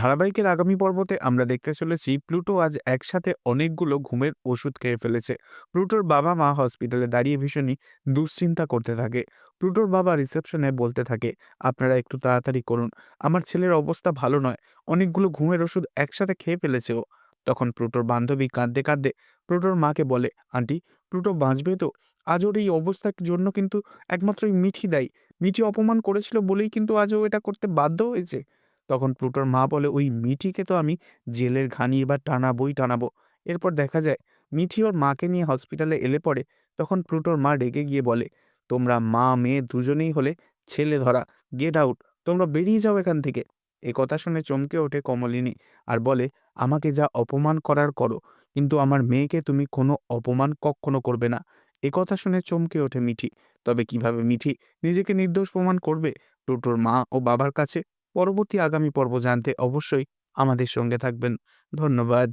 ধারাবাহিকের আগামী পর্বতে আমরা দেখতে চলেছি প্লুটো আজ একসাথে অনেকগুলো ঘুমের ওষুধ খেয়ে ফেলেছে। প্লুটোর বাবা মা হসপিটালে দাঁড়িয়ে ভীষণই দুশ্চিন্তা করতে থাকে। প্লুটোর বাবা রিসেপশনে বলতে থাকে, আপনারা একটু তাড়াতাড়ি করুন। আমার ছেলের অবস্থা ভালো নয়। অনেকগুলো ঘুমের ওষুধ একসাথে খেয়ে ফেলেছে ও। তখন প্লুটোর বান্ধবী কাঁদতে কাঁদতে প্লুটোর মাকে বলে, আন্টি, প্লুটো বাঁচবে তো? আজ ওর এই অবস্থার জন্য কিন্তু একমাত্র মিঠি দায়ী। মিঠি অপমান করেছিল বলেই কিন্তু আজ ও এটা করতে বাধ্য হয়েছে। তখন প্লুটোর মা বলে, ওই মিঠিকে তো আমি জেলের ঘানি এবার টানাবোই টানাবো। এরপর দেখা যায়, মিঠি ওর মাকে নিয়ে হসপিটালে এলে পরে তখন প্লুটোর মা রেগে গিয়ে বলে, তোমরা মা, মেয়ে দুজনেই হলে ছেলে ধরা গেট আউট তোমরা বেরিয়ে যাও এখান থেকে। এ কথা শুনে চমকে ওঠে কমলিনী আর বলে, আমাকে যা অপমান করার করো, কিন্তু আমার মেয়েকে তুমি কোনো অপমান কখনো করবে না। এ কথা শুনে চমকে ওঠে মিঠি, তবে কীভাবে মিঠি নিজেকে নির্দোষ প্রমাণ করবে? প্লুটোর মা ও বাবার কাছে পরবর্তী আগামী পর্ব জানতে অবশ্যই আমাদের সঙ্গে থাকবেন। ধন্যবাদ।